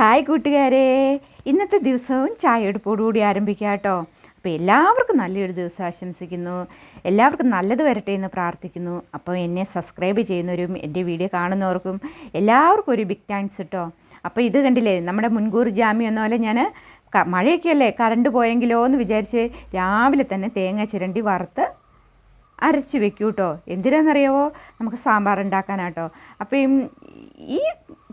Hi കൂട്ടുകാരെ. ഇന്നത്തെ ദിവസവും ചായയെടുപ്പോടുകൂടി ആരംഭിക്കാം കേട്ടോ. അപ്പോൾ എല്ലാവർക്കും നല്ലൊരു ദിവസം ആശംസിക്കുന്നു. എല്ലാവർക്കും നല്ലത് വരട്ടെ എന്ന് പ്രാർത്ഥിക്കുന്നു. അപ്പോൾ എന്നെ സബ്സ്ക്രൈബ് ചെയ്യുന്നവരും എന്റെ വീഡിയോ കാണുന്നവർക്കും എല്ലാവർക്കും ഒരു ബിഗ് താങ്ക്സ് കേട്ടോ അപ്പോൾ ഇത് കണ്ടില്ലേ നമ്മുടെ മുൻകൂർ ജാമ്യം എന്ന പോലെ ഞാൻ ക- മഴയൊക്കെ കറണ്ട് പോയെങ്കിലോ എന്ന് വിചാരിച്ച് രാവിലെ തന്നെ തേങ്ങ ചിരണ്ടി വറുത്ത് അരച്ച് വെക്കൂ കേട്ടോ എന്തിനാണെന്നറിയാവോ നമുക്ക് സാമ്പാർ ഉണ്ടാക്കാനാട്ടോ. അപ്പം ഈ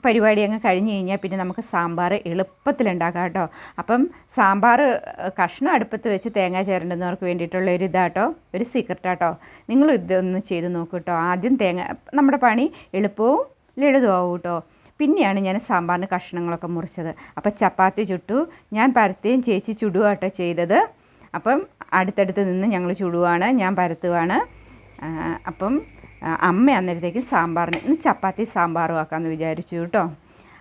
പരിപാടി അങ്ങ് കഴിഞ്ഞ് കഴിഞ്ഞാൽ പിന്നെ നമുക്ക് സാമ്പാർ എളുപ്പത്തിലുണ്ടാക്കാം കേട്ടോ. അപ്പം സാമ്പാർ കഷ്ണം അടുപ്പത്ത് വെച്ച് തേങ്ങ ചേരേണ്ടുന്നവർക്ക് വേണ്ടിയിട്ടുള്ള ഒരു ഇതാട്ടോ ഒരു സീക്രട്ടാട്ടോ നിങ്ങൾ ഇതൊന്ന് ചെയ്ത് നോക്കൂ കേട്ടോ. ആദ്യം തേങ്ങ നമ്മുടെ പണി എളുപ്പവും ലളിതമാവും കേട്ടോ. പിന്നെയാണ് ഞാൻ സാമ്പാറിന് കഷ്ണങ്ങളൊക്കെ മുറിച്ചത്. അപ്പം ചപ്പാത്തി ചുട്ടു ഞാൻ പരത്തുകയും ചേച്ചി ചുടുവാട്ടോ ചെയ്തത്. അപ്പം അടുത്തടുത്ത് നിന്ന് ഞങ്ങൾ ചുടുവാണ് ഞാൻ പരത്തുവാണ്. അപ്പം അമ്മ അന്നേരത്തേക്ക് സാമ്പാറിന് ഇന്ന് ചപ്പാത്തി സാമ്പാറും ആക്കാമെന്ന് വിചാരിച്ചു കേട്ടോ.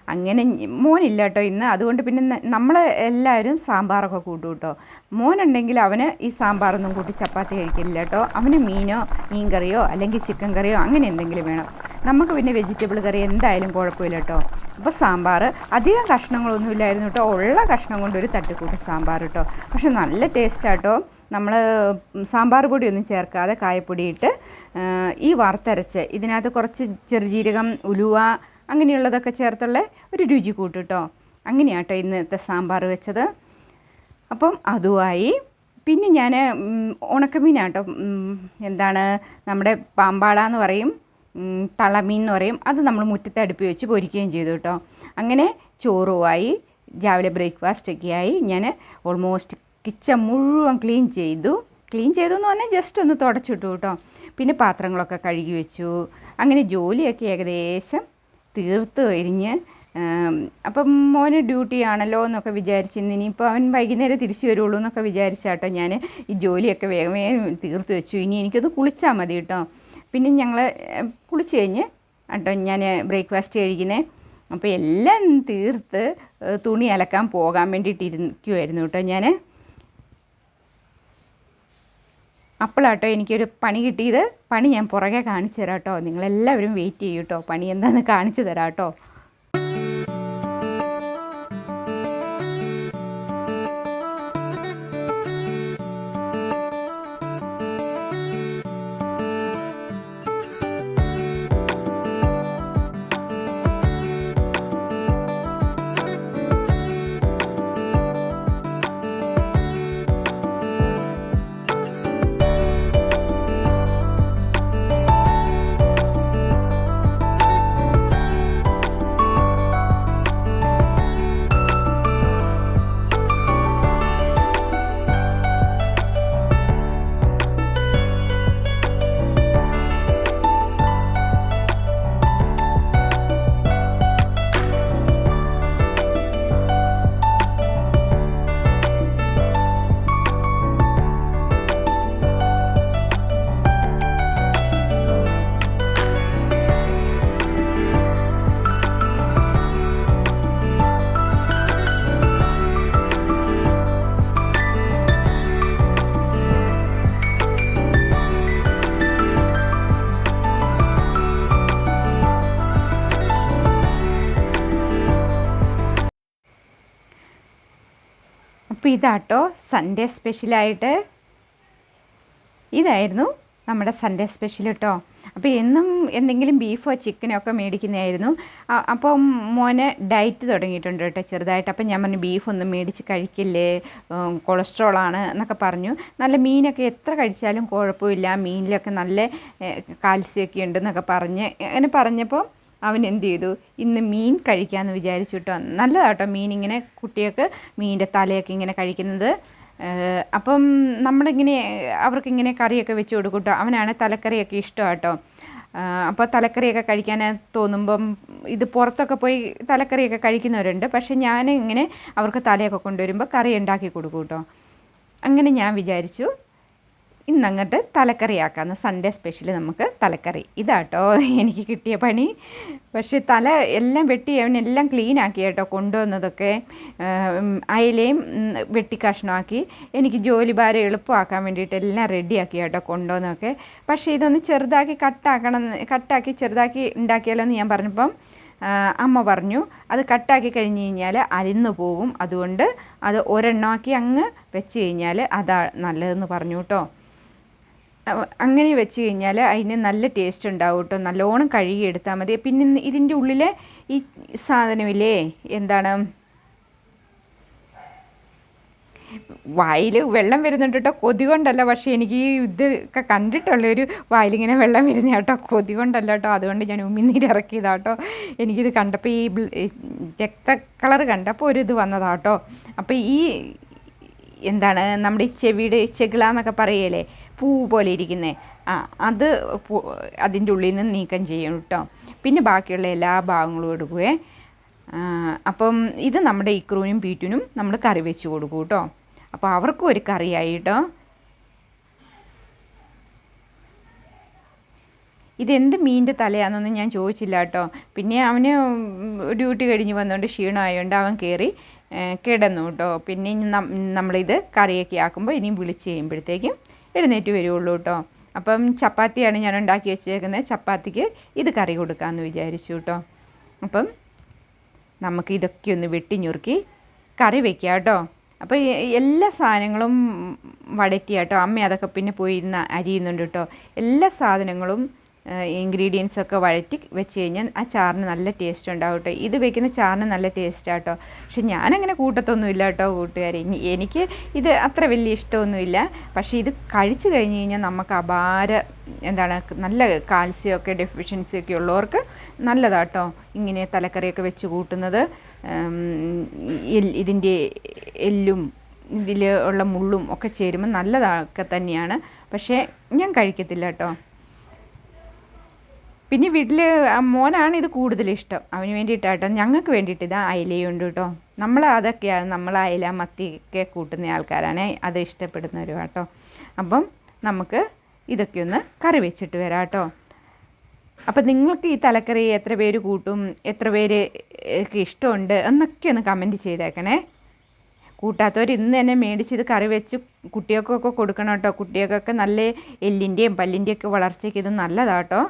അങ്ങനെ മോനില്ല കേട്ടോ ഇന്ന്. അതുകൊണ്ട് പിന്നെ നമ്മൾ എല്ലാവരും സാമ്പാറൊക്കെ കൂട്ടും കേട്ടോ. മോനുണ്ടെങ്കിൽ അവന് ഈ സാമ്പാറൊന്നും കൂട്ടി ചപ്പാത്തി കഴിക്കില്ല കേട്ടോ. അവന് മീനോ മീൻ കറിയോ അല്ലെങ്കിൽ ചിക്കൻ കറിയോ അങ്ങനെ എന്തെങ്കിലും വേണം. നമുക്ക് പിന്നെ വെജിറ്റബിൾ കറി എന്തായാലും കുഴപ്പമില്ല കേട്ടോ. അപ്പോൾ സാമ്പാർ അധികം കഷ്ണങ്ങളൊന്നും ഇല്ലായിരുന്നു കേട്ടോ. ഉള്ള കഷ്ണം കൊണ്ടൊരു തട്ടിക്കൂട്ട് സാമ്പാർ കേട്ടോ. പക്ഷെ നല്ല ടേസ്റ്റാട്ടോ നമ്മൾ സാമ്പാർ പൊടി ഒന്നും ചേർക്കാതെ കായപ്പൊടിയിട്ട് ഈ വറുത്തരച്ച് ഇതിനകത്ത് കുറച്ച് ചെറുജീരകം ഉലുവ അങ്ങനെയുള്ളതൊക്കെ ചേർത്തുള്ള ഒരു രുചി കൂട്ടിട്ടോ. അങ്ങനെയാട്ടോ ഇന്നത്തെ സാമ്പാർ വെച്ചത്. അപ്പം അതുമായി പിന്നെ ഞാൻ ഉണക്കമീനാട്ടോ എന്താണ് നമ്മുടെ പാമ്പാട എന്ന് പറയും തളമീൻ എന്ന് പറയും അത് നമ്മൾ മുറ്റത്തെ അടുപ്പി വെച്ച് പൊരിക്കുകയും ചെയ്തു കേട്ടോ. അങ്ങനെ ചോറുമായി രാവിലെ ബ്രേക്ക്ഫാസ്റ്റ് ഒക്കെ ആയി ഞാൻ ഓൾമോസ്റ്റ് കിച്ചൺ മുഴുവൻ ക്ലീൻ ചെയ്തു. ക്ലീൻ ചെയ്തു എന്ന് പറഞ്ഞാൽ ജസ്റ്റ് ഒന്ന് തുടച്ചിട്ടു കേട്ടോ പിന്നെ പാത്രങ്ങളൊക്കെ കഴുകി വെച്ചു. അങ്ങനെ ജോലിയൊക്കെ ഏകദേശം തീർത്ത് കഴിഞ്ഞ് അപ്പം മോന് ഡ്യൂട്ടി ആണല്ലോ എന്നൊക്കെ വിചാരിച്ച് ഇനിയിപ്പോൾ അവൻ വൈകുന്നേരം തിരിച്ചു വരുള്ളൂ എന്നൊക്കെ വിചാരിച്ചാട്ടോ ഞാൻ ഈ ജോലിയൊക്കെ വേഗം വേഗം തീർത്ത് വെച്ചു. ഇനി എനിക്കൊന്ന് കുളിച്ചാൽ മതി കേട്ടോ പിന്നെ ഞങ്ങൾ കുളിച്ച് കഴിഞ്ഞ് കേട്ടോ ഞാൻ ബ്രേക്ക്ഫാസ്റ്റ് കഴിക്കുന്നത് അപ്പോൾ എല്ലാം തീർത്ത് തുണി അലക്കാൻ പോകാൻ വേണ്ടിയിട്ട് ഇരിക്കുമായിരുന്നു കേട്ടോ ഞാൻ അപ്പോഴാട്ടോ എനിക്കൊരു പണി കിട്ടിയത്. പണി ഞാൻ പുറകെ കാണിച്ചു തരാം കേട്ടോ നിങ്ങളെല്ലാവരും വെയിറ്റ് ചെയ്യൂട്ടോ പണി എന്താണെന്ന് കാണിച്ചു തരാം കേട്ടോ അപ്പോൾ ഇതാട്ടോ സൺഡേ സ്പെഷ്യലായിട്ട് ഇതായിരുന്നു നമ്മുടെ സൺഡേ സ്പെഷ്യൽ കേട്ടോ അപ്പോൾ എന്നും എന്തെങ്കിലും ബീഫോ ചിക്കനോ ഒക്കെ മേടിക്കുന്നതായിരുന്നു. അപ്പോൾ മോനെ ഡയറ്റ് തുടങ്ങിയിട്ടുണ്ട് കേട്ടോ ചെറുതായിട്ട്. അപ്പോൾ ഞാൻ പറഞ്ഞു ബീഫൊന്നും മേടിച്ച് കഴിക്കില്ലേ? കൊളസ്ട്രോളാണ് എന്നൊക്കെ പറഞ്ഞു. നല്ല മീനൊക്കെ എത്ര കഴിച്ചാലും കുഴപ്പമില്ല. മീനിലൊക്കെ നല്ല കാൽസ്യമൊക്കെ ഉണ്ടെന്നൊക്കെ പറഞ്ഞ് അങ്ങനെ പറഞ്ഞപ്പോൾ അവൻ എന്ത് ചെയ്തു? ഇന്ന് മീൻ കഴിക്കാമെന്ന് വിചാരിച്ചു കേട്ടോ നല്ലതാട്ടോ മീൻ ഇങ്ങനെ കുട്ടികൾക്ക് മീനിന്റെ തലയൊക്കെ ഇങ്ങനെ കഴിക്കുന്നത്. അപ്പം നമ്മളിങ്ങനെ അവർക്കിങ്ങനെ കറിയൊക്കെ വെച്ച് കൊടുക്കും കേട്ടോ അവനാണ് തലക്കറിയൊക്കെ ഇഷ്ടമാട്ടോ അപ്പോൾ തലക്കറിയൊക്കെ കഴിക്കാൻ തോന്നുമ്പം ഇത് പുറത്തൊക്കെ പോയി തലക്കറിയൊക്കെ കഴിക്കുന്നവരുണ്ട്. പക്ഷേ ഞാൻ ഇങ്ങനെ അവർക്ക് തലയൊക്കെ കൊണ്ടുവരുമ്പോൾ കറി ഉണ്ടാക്കി കൊടുക്കും കേട്ടോ അങ്ങനെ ഞാൻ വിചാരിച്ചു. ഇന്നങ്ങോട്ട് തലക്കറിയാക്കാന്ന്. സൺഡേ സ്പെഷ്യൽ നമുക്ക് തലക്കറി. ഇതാട്ടോ എനിക്ക് കിട്ടിയ പണി. പക്ഷേ തല എല്ലാം വെട്ടി അവനെല്ലാം ക്ലീൻ ആക്കി കേട്ടോ കൊണ്ടുവന്നതൊക്കെ. അയലയും വെട്ടി കഷ്ണമാക്കി എനിക്ക് ജോലി ഭാരം എളുപ്പമാക്കാൻ വേണ്ടിയിട്ട് എല്ലാം റെഡിയാക്കി കേട്ടോ കൊണ്ടുവന്നതൊക്കെ. പക്ഷേ ഇതൊന്ന് ചെറുതാക്കി കട്ടാക്കണം കട്ടാക്കി ചെറുതാക്കി ഉണ്ടാക്കിയാലോ എന്ന് ഞാൻ പറഞ്ഞപ്പം അമ്മ പറഞ്ഞു അത് കട്ടാക്കി കഴിഞ്ഞ് കഴിഞ്ഞാൽ അരിന്നു പോകും അതുകൊണ്ട് അത് ഒരെണ്ണമാക്കി അങ്ങ് വെച്ച് കഴിഞ്ഞാൽ അതാ നല്ലതെന്ന് പറഞ്ഞു കേട്ടോ. അങ്ങനെ വെച്ച് കഴിഞ്ഞാൽ അതിന് നല്ല ടേസ്റ്റ് ഉണ്ടാവും കേട്ടോ നല്ലോണം കഴുകി എടുത്താൽ മതി. പിന്നെ ഇതിന്റെ ഉള്ളിലെ ഈ സാധനമില്ലേ? എന്താണ്? വായിൽ വെള്ളം വരുന്നുണ്ട് കേട്ടോ കൊതി കൊണ്ടല്ല. പക്ഷേ എനിക്ക് ഈ കണ്ടിട്ടുള്ള ഒരു വായിലിങ്ങനെ വെള്ളം വരുന്ന കേട്ടോ. കൊതി കൊണ്ടല്ല കേട്ടോ അതുകൊണ്ട് ഞാൻ ഉമ്മിനീര് ഇറക്കിയതാ കേട്ടോ എനിക്കിത് കണ്ടപ്പോൾ ഈ രക്ത കളർ കണ്ടപ്പോൾ ഒരു ഇത് വന്നതാ കേട്ടോ അപ്പോൾ ഈ എന്താണ്? നമ്മുടെ ഈ ചെവിയുടെ ചെകിള എന്നൊക്കെ പറയല്ലേ? പൂ പോലെ ഇരിക്കുന്നത് ആ അത് അതിന്റെ ഉള്ളിൽ നിന്ന് നീക്കം ചെയ്യണം കേട്ടോ. പിന്നെ ബാക്കിയുള്ള എല്ലാ ഭാഗങ്ങളും എടുക്കുവേ. ആ, അപ്പം ഇത് നമ്മുടെ ഇക്രൂനും പീറ്റുനും നമ്മൾ കറി വെച്ച് കൊടുക്കും കേട്ടോ. അപ്പോൾ അവർക്കും ഒരു കറിയായി കേട്ടോ. ഇതെന്ത് മീനിന്റെ തലയാണെന്നൊന്നും ഞാൻ ചോദിച്ചില്ല കേട്ടോ. പിന്നെ അവന് ഡ്യൂട്ടി കഴിഞ്ഞ് വന്നുകൊണ്ട് ക്ഷീണമായതുകൊണ്ട് അവൻ കയറി കിടന്നു കേട്ടോ. പിന്നെ നമ്മളിത് കറിയൊക്കെ ആക്കുമ്പോൾ ഇനിയും വിളിച്ച് കഴിയുമ്പോഴത്തേക്കും എഴുന്നേറ്റ് വരുള്ളൂ കേട്ടോ അപ്പം ചപ്പാത്തിയാണ് ഞാൻ ഉണ്ടാക്കി വെച്ചേക്കുന്നത്. ചപ്പാത്തിക്ക് ഇത് കറി കൊടുക്കാമെന്ന് വിചാരിച്ചു കേട്ടോ അപ്പം നമുക്ക് ഇതൊക്കെ ഒന്ന് വെട്ടിഞ്ഞുറുക്കി കറി വെക്കാം കേട്ടോ അപ്പോൾ എല്ലാ സാധനങ്ങളും വടറ്റിയാട്ടോ അമ്മ അതൊക്കെ പിന്നെ പോയിരുന്ന അരിയുന്നുണ്ട് കേട്ടോ എല്ലാ സാധനങ്ങളും ഇൻഗ്രീഡിയൻസ് ഒക്കെ വഴറ്റി വെച്ച് കഴിഞ്ഞാൽ ആ ചാറിന് നല്ല ടേസ്റ്റ് ഉണ്ടാവും കേട്ടോ ഇത് വെക്കുന്ന ചാറിന് നല്ല ടേസ്റ്റ് ആട്ടോ. പക്ഷെ ഞാനങ്ങനെ കൂട്ടത്തൊന്നും ഇല്ല കേട്ടോ കൂട്ടുകാരെ. എനിക്ക് ഇത് അത്ര വലിയ ഇഷ്ടമൊന്നുമില്ല. പക്ഷേ ഇത് കഴിച്ചു കഴിഞ്ഞ് കഴിഞ്ഞാൽ നമുക്ക് അപാര എന്താണ് നല്ല കാൽസ്യമൊക്കെ ഡെഫിഷ്യൻസി ഒക്കെ ഉള്ളവർക്ക് നല്ലതാട്ടോ. ഇങ്ങനെ തലക്കറിയൊക്കെ വെച്ച് കൂട്ടുന്നത്. ഇതിന്റെ എല്ലും ഇതിൽ ഉള്ള മുള്ളും ഒക്കെ ചേരുമ്പോൾ നല്ലതൊക്കെ തന്നെയാണ്. പക്ഷേ ഞാൻ കഴിക്കത്തില്ല കേട്ടോ പിന്നെ വീട്ടിൽ മോനാണ് ഇത് കൂടുതൽ ഇഷ്ടം. അവന് വേണ്ടിയിട്ടാട്ടോ. ഞങ്ങൾക്ക് വേണ്ടിയിട്ട് ഇതാ അയിലയുണ്ട് കേട്ടോ. നമ്മൾ അതൊക്കെയാണ് നമ്മൾ അയില മത്തിയൊക്കെ കൂട്ടുന്ന ആൾക്കാരാണ്. അത് ഇഷ്ടപ്പെടുന്നവരും കേട്ടോ അപ്പം നമുക്ക് ഇതൊക്കെ ഒന്ന് കറി വെച്ചിട്ട് വരാം കേട്ടോ. അപ്പം നിങ്ങൾക്ക് ഈ തലക്കറി എത്ര പേര് കൂട്ടും എത്ര പേര് ഇഷ്ടമുണ്ട് എന്നൊക്കെ ഒന്ന് കമന്റ് ചെയ്തേക്കണേ. കൂട്ടാത്തവർ ഇന്ന് തന്നെ മേടിച്ച് ഇത് കറി വെച്ച് കുട്ടികൾക്കൊക്കെ കൊടുക്കണം കേട്ടോ. കുട്ടികൾക്കൊക്കെ നല്ല എല്ലിന്റെയും പല്ലിന്റെയും ഒക്കെ വളർച്ചയ്ക്ക് ഇത് നല്ലതാട്ടോ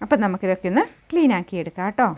അപ്പം നമുക്കിതൊക്കെ ഒന്ന് ക്ലീൻ ആക്കി എടുക്കാം കേട്ടോ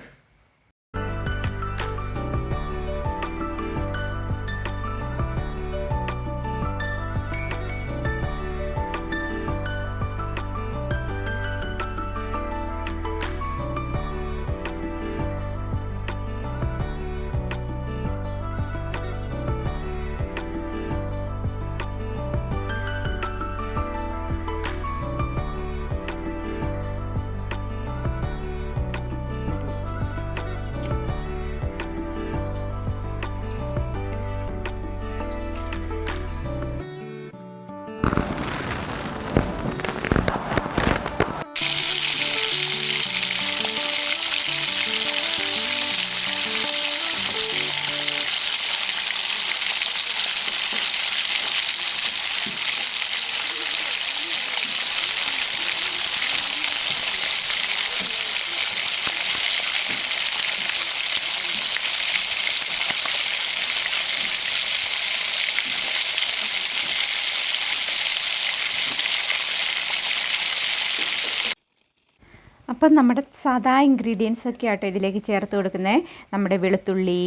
അപ്പം നമ്മുടെ സാധാ ഇൻഗ്രീഡിയൻസ് ഒക്കെ ആട്ടോ ഇതിലേക്ക് ചേർത്ത് കൊടുക്കുന്നത് നമ്മുടെ വെളുത്തുള്ളി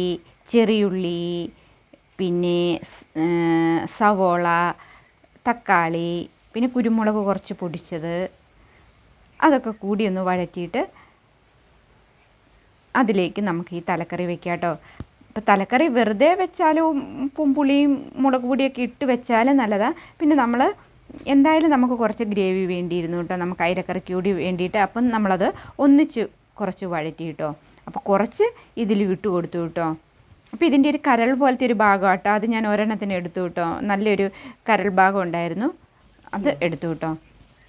ചെറിയുള്ളി പിന്നെ സവോള തക്കാളി പിന്നെ കുരുമുളക് കുറച്ച് പൊടിച്ചത്. അതൊക്കെ കൂടി ഒന്ന് വഴറ്റിയിട്ട് അതിലേക്ക് നമുക്ക് ഈ തലക്കറി വെക്കാം കേട്ടോ ഇപ്പോൾ തലക്കറി വെറുതെ വെച്ചാലും ഉപ്പും പുളിയും മുളക് പൊടിയൊക്കെ ഇട്ട് വെച്ചാലും നല്ലതാണ് പിന്നെ നമ്മൾ എന്തായാലും നമുക്ക് കുറച്ച് ഗ്രേവി വേണ്ടിയിരുന്നു കേട്ടോ. നമുക്ക് അയിരക്കറിക്ക് കൂടി വേണ്ടിയിട്ട് അപ്പം നമ്മളത് ഒന്നിച്ച് കുറച്ച് വഴറ്റി കേട്ടോ. അപ്പോൾ കുറച്ച് ഇതിൽ ഇട്ട് കൊടുത്തു കേട്ടോ. അപ്പോൾ ഇതിന്റെ ഒരു കരൾ പോലത്തെ ഒരു ഭാഗം കേട്ടോ അത് ഞാൻ ഒരെണ്ണത്തിന് എടുത്തു കേട്ടോ. നല്ലൊരു കരൾ ഭാഗം ഉണ്ടായിരുന്നു. അത് എടുത്തു കേട്ടോ.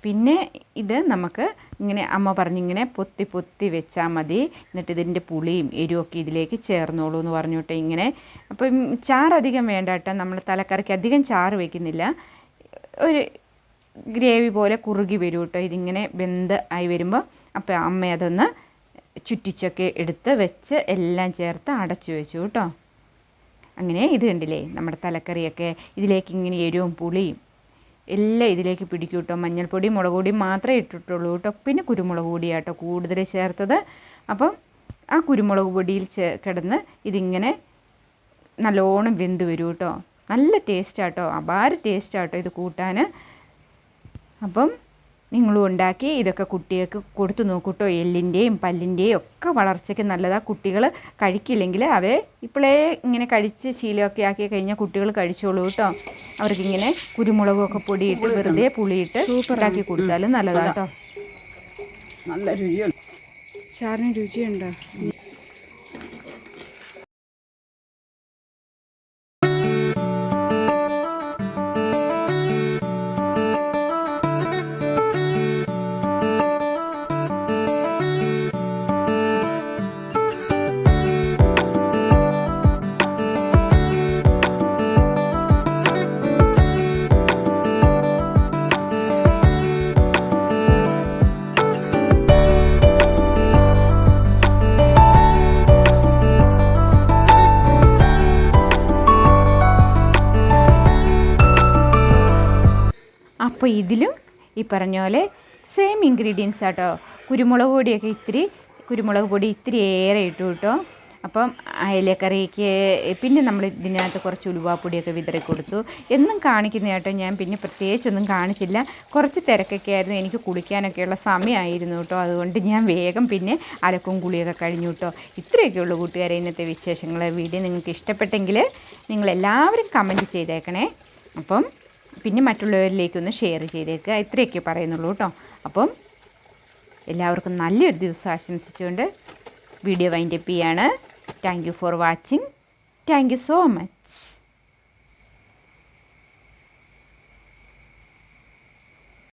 പിന്നെ ഇത് നമുക്ക് ഇങ്ങനെ അമ്മ പറഞ്ഞിങ്ങനെ പൊത്തി പൊത്തി വെച്ചാൽ മതി. എന്നിട്ട് ഇതിന്റെ പുളിയും എരിവൊക്കെ ഇതിലേക്ക് ചേർന്നോളൂ എന്ന് പറഞ്ഞോട്ടെ ഇങ്ങനെ. അപ്പം ചാറധികം വേണ്ട കേട്ടോ. നമ്മൾ തലക്കറിക്ക് അധികം ചാറ് വയ്ക്കുന്നില്ല ഒരു ഗ്രേവി പോലെ കുറുകി വരും കേട്ടോ ഇതിങ്ങനെ വെന്ത് ആയി വരുമ്പോൾ അപ്പോൾ അമ്മ അതൊന്ന് ചുറ്റിച്ചൊക്കെ എടുത്ത് വെച്ച് എല്ലാം ചേർത്ത് അടച്ചു വെച്ചു കേട്ടോ അങ്ങനെ ഇത് കണ്ടില്ലേ? നമ്മുടെ തലക്കറിയൊക്കെ ഇതിലേക്ക് ഇങ്ങനെ എരിവും പുളിയും എല്ലാം ഇതിലേക്ക് പിടിക്കും കേട്ടോ മഞ്ഞൾപ്പൊടി മുളക് പൊടി മാത്രമേ ഇട്ടിട്ടുള്ളൂ കേട്ടോ പിന്നെ കുരുമുളക് പൊടിയാട്ടോ കൂടുതൽ ചേർത്തത്. അപ്പം ആ കുരുമുളക് പൊടിയിൽ കിടന്ന് ഇതിങ്ങനെ നല്ലോണം വെന്ത് വരും കേട്ടോ നല്ല ടേസ്റ്റാട്ടോ അപാര ടേസ്റ്റാട്ടോ ഇത് കൂട്ടാൻ അപ്പം നിങ്ങളും ഉണ്ടാക്കി ഇതൊക്കെ കുട്ടികൾക്ക് കൊടുത്തു നോക്കൂട്ടോ. എല്ലിന്റെയും പല്ലിന്റെയും ഒക്കെ വളർച്ചയ്ക്ക് നല്ലതാണ് കുട്ടികൾ കഴിക്കില്ലെങ്കിൽ അവരെ ഇപ്പോഴേ ഇങ്ങനെ കഴിച്ച് ശീലമൊക്കെ ആക്കി കഴിഞ്ഞാൽ കുട്ടികൾ കഴിച്ചോളൂ കേട്ടോ. അവർക്കിങ്ങനെ കുരുമുളകൊക്കെ പൊടിയിട്ട് വെറുതെ പുളിയിട്ട് ഉണ്ടാക്കി കൊടുത്താലും നല്ലതാട്ടോ കേട്ടോ. നല്ല രുചിയുണ്ട്. ചാറിന് രുചിയുണ്ടോ? അപ്പോൾ ഇതിലും ഈ പറഞ്ഞ പോലെ സെയിം ഇൻഗ്രീഡിയൻസ് ആട്ടോ. കുരുമുളക് പൊടിയൊക്കെ ഇത്തിരി കുരുമുളക് പൊടി ഇത്തിരി ഏറെ ഇട്ടു കേട്ടോ അപ്പം അയലക്കറിക്ക് പിന്നെ നമ്മൾ ഇതിനകത്ത് കുറച്ച് ഉലുവാപ്പൊടിയൊക്കെ വിതറി കൊടുത്തു. എന്നും കാണിക്കുന്ന കേട്ടോ ഞാൻ. പിന്നെ പ്രത്യേകിച്ചൊന്നും കാണിച്ചില്ല. കുറച്ച് തിരക്കൊക്കെ ആയിരുന്നു. എനിക്ക് കുളിക്കാനൊക്കെയുള്ള സമയമായിരുന്നു കേട്ടോ അതുകൊണ്ട് ഞാൻ വേഗം പിന്നെ അലക്കും കുളിയൊക്കെ കഴിഞ്ഞു കേട്ടോ ഇത്രയൊക്കെ ഉള്ളൂ കൂട്ടുകാരെ ഇന്നത്തെ വിശേഷങ്ങൾ. വീഡിയോ നിങ്ങൾക്ക് ഇഷ്ടപ്പെട്ടെങ്കിൽ നിങ്ങളെല്ലാവരും കമന്റ് ചെയ്തേക്കണേ. അപ്പം പിന്നെ മറ്റുള്ളവരിലേക്കൊന്ന് ഷെയർ ചെയ്തേക്കുക ഇത്രയൊക്കെ പറയുന്നുള്ളൂ കേട്ടോ. അപ്പം എല്ലാവർക്കും നല്ലൊരു ദിവസം ആശംസിച്ചുകൊണ്ട് വീഡിയോ വൈൻഡപ്പ് ചെയ്യാണ്. Thank you for watching thank you so much